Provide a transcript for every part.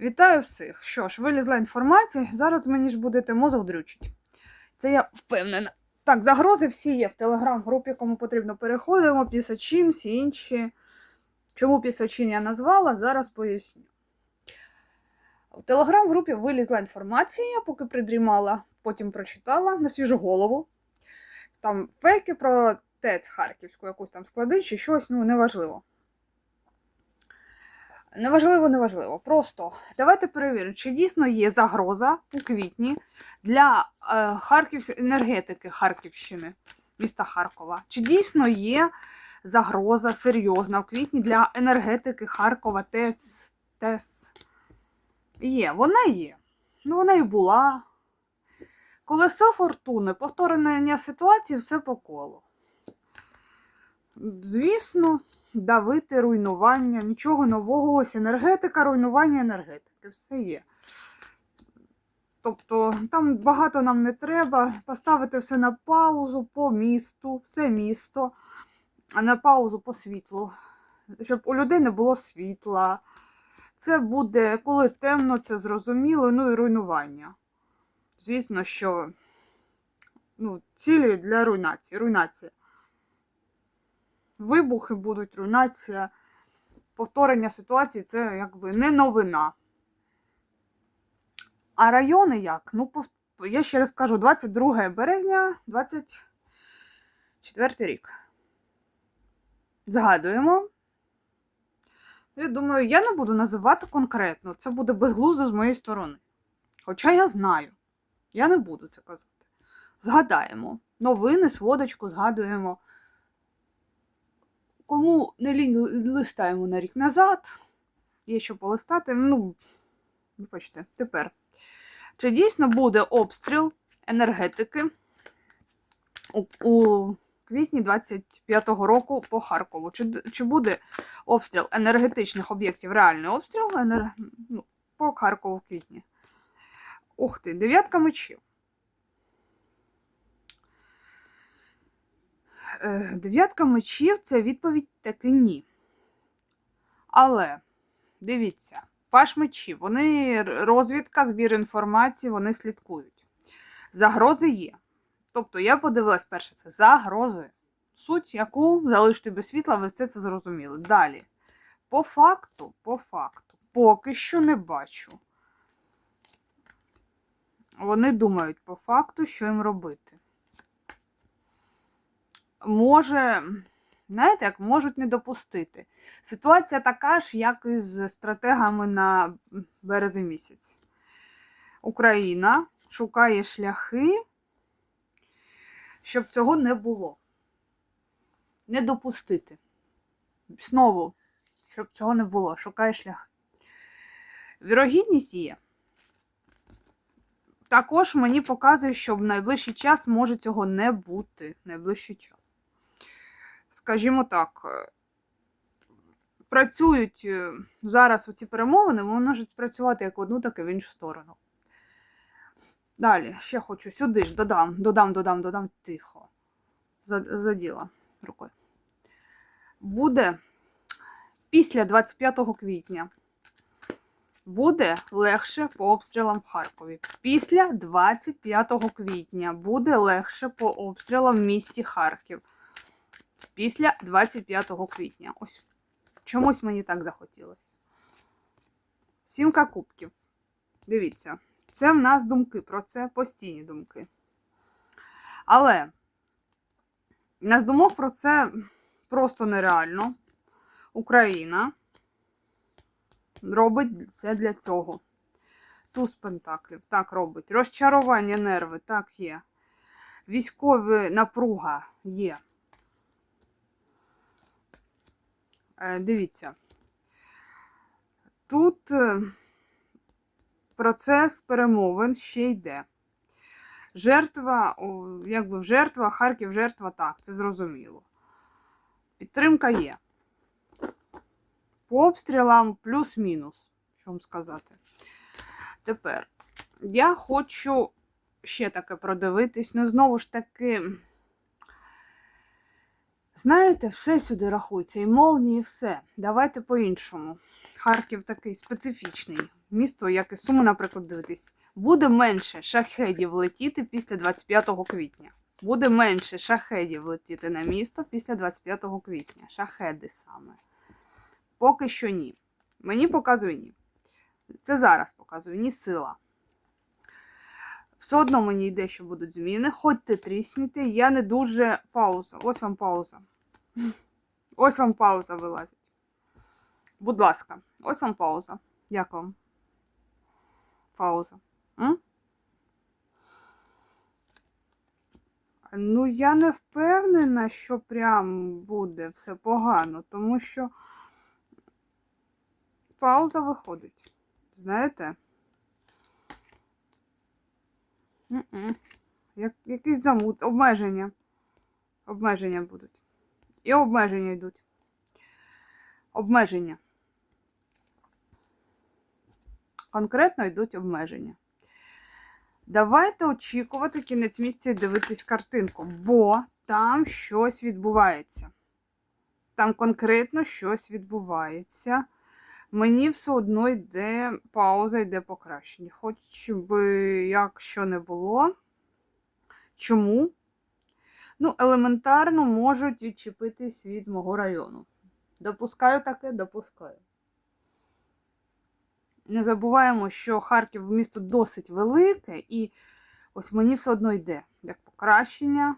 Вітаю всіх! Що ж, вилізла інформація, зараз мені ж будете мозок дрючить. Це я впевнена. Так, загрози всі є в телеграм-групі, кому потрібно переходимо, пісочин, всі інші. Чому пісочин я назвала, зараз поясню. В телеграм-групі вилізла інформація, поки придрімала, потім прочитала на свіжу голову. Там фейки про ТЕЦ Харківську, якусь там склади чи щось, ну неважливо. Неважливо, неважливо. Просто давайте перевіримо, чи дійсно є загроза у квітні для е, Харків... енергетики Харківщини, міста Харкова. Чи дійсно є загроза серйозна в квітні для енергетики Харкова ТЕЦ? ТЕС? Є, вона є. Ну, вона і була. Колесо фортуни, повторення ситуації, все по колу. Звісно, давити руйнування, нічого нового, ось енергетика, руйнування енергетики, все є. Тобто там багато нам не треба, поставити все на паузу по місту, все місто, а на паузу по світлу, щоб у людей не було світла. Це буде, коли темно, це зрозуміло, ну і руйнування. Звісно, що ну, цілі для руйнації. Руйнація. Вибухи будуть, руйнація, повторення ситуації це якби не новина. А райони як? Ну, я ще раз кажу, 22 березня, 24 рік. Згадуємо. Я думаю, я не буду називати конкретно. Це буде безглуздо з моєї сторони. Хоча я знаю. Я не буду це казати. Згадаємо. Новини, сводочку, згадуємо. Кому не лінь листаємо на рік назад, є що полистати. Ну, вибачте, тепер. Чи дійсно буде обстріл енергетики у, у квітні 25-го року по Харкову? Чи, чи буде обстріл енергетичних об'єктів, реальний обстріл енер... ну, по Харкову в квітні? Ух ти, дев'ятка мечів. Дев'ятка мечів це відповідь таки ні. Але дивіться, паш мечів, вони розвідка, збір інформації, вони слідкують. Загрози є. Тобто я подивилась перше, це загрози. Суть, яку залишити без світла, ви все це зрозуміли. Далі. По факту, по факту, поки що не бачу. Вони думають по факту, що їм робити. Може, знаєте, як можуть не допустити. Ситуація така ж, як і з стратегами на березень місяць. Україна шукає шляхи, щоб цього не було. Не допустити. Знову, щоб цього не було, шукає шляхи. Вірогідність є. Також мені показує, що в найближчий час може цього не бути. Найближчий час. Скажімо так, е, працюють е, зараз ці перемовини, вони можуть працювати як в одну, так і в іншу сторону. Далі, ще хочу сюди ж додам, додам, додам, додам тихо. Заділа рукою. Буде після 25 квітня. Буде легше по обстрілам в Харкові. Після 25 квітня буде легше по обстрілам в місті Харків. Після 25 квітня. Ось чомусь мені так захотілося. Сімка кубків. Дивіться, це в нас думки про це постійні думки. Але в нас думок про це просто нереально. Україна робить все для цього. Туз пентаклів так робить. Розчарування нерви, так є. Військові напруга є. Е, дивіться. Тут е, процес перемовин ще йде. Жертва, якби в жертва, Харків жертва, так, це зрозуміло. Підтримка є. По обстрілам плюс-мінус, що вам сказати. Тепер я хочу ще таке продивитись, ну знову ж таки. Знаєте, все сюди рахується, і молнії, і все. Давайте по-іншому. Харків такий специфічний місто, як і Суми, наприклад, дивитись. Буде менше шахедів летіти після 25 квітня. Буде менше шахедів летіти на місто після 25 квітня. Шахеди саме. Поки що ні. Мені показує ні. Це зараз показує ні сила. Все одно мені йде, що будуть зміни. Ходьте трісніте, я не дуже пауза. Ось вам пауза. Ось вам пауза вилазить. Будь ласка, ось вам пауза. Дякую вам. Пауза. М? Ну, я не впевнена, що прям буде все погано, тому що пауза виходить. Знаєте? Як, якийсь замут, обмеження. Обмеження будуть. І обмеження йдуть. Обмеження. Конкретно йдуть обмеження. Давайте очікувати кінець місця і дивитись картинку, бо там щось відбувається. Там конкретно щось відбувається. Мені все одно йде пауза, йде покращення. Хоч би як що не було. Чому? Ну, елементарно можуть відчепитись від мого району. Допускаю таке, допускаю. Не забуваємо, що Харків місто досить велике, і ось мені все одно йде як покращення.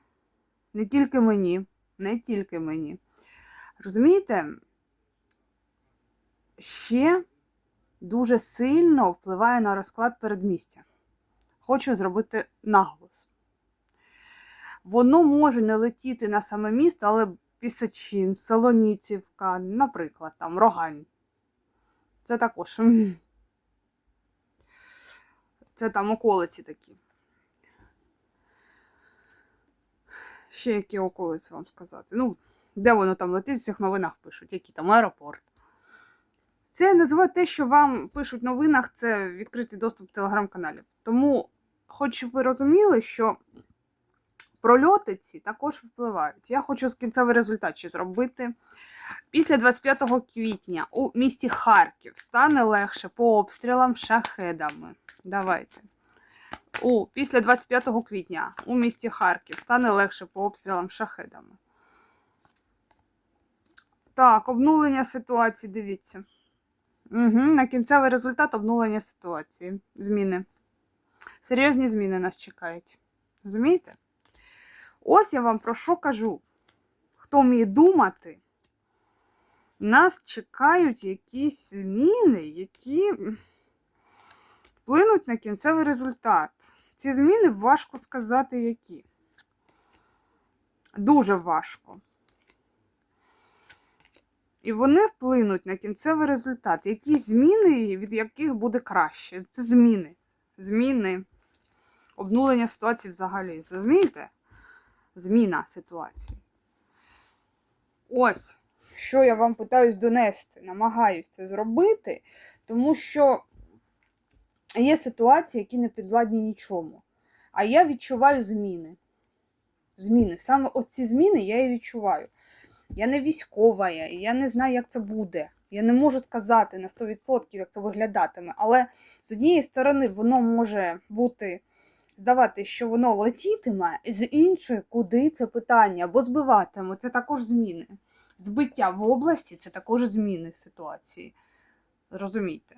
Не тільки мені, не тільки мені. Розумієте, ще дуже сильно впливає на розклад передмістя. Хочу зробити наголос. Воно може не летіти на саме місто, але Пісочин, Солоніцівка, наприклад, там Рогань. Це також. Це там околиці такі. Ще які околиці вам сказати. Ну, де воно там летить, в цих новинах пишуть, які там аеропорт. Це я називаю те, що вам пишуть в новинах, це відкритий доступ телеграм-каналів. Тому, хоч ви розуміли, що прольоти ці також впливають. Я хочу кінцевий результат ще зробити. Після 25 квітня у місті Харків стане легше по обстрілам шахедами. Давайте. У, Після 25 квітня у місті Харків стане легше по обстрілам шахедами. Так, обнулення ситуації, дивіться. Угу, На кінцевий результат обнулення ситуації. Зміни. Серйозні зміни нас чекають. Розумієте? Ось я вам про що кажу. Хто вміє думати, нас чекають якісь зміни, які вплинуть на кінцевий результат. Ці зміни важко сказати, які. Дуже важко. І вони вплинуть на кінцевий результат. Які зміни, від яких буде краще. Це зміни. Зміни. Обнулення ситуації взагалі. Розумієте? Зміна ситуації. Ось, що я вам питаюсь донести, намагаюсь це зробити, тому що є ситуації, які не підвладні нічому. А я відчуваю зміни. Зміни. Саме оці зміни я і відчуваю. Я не військова, я не знаю, як це буде. Я не можу сказати на 100%, як це виглядатиме. Але з однієї сторони, воно може бути здавати, що воно летітиме, з іншої, куди це питання, або збиватиме. Це також зміни. Збиття в області це також зміни ситуації. Розумієте?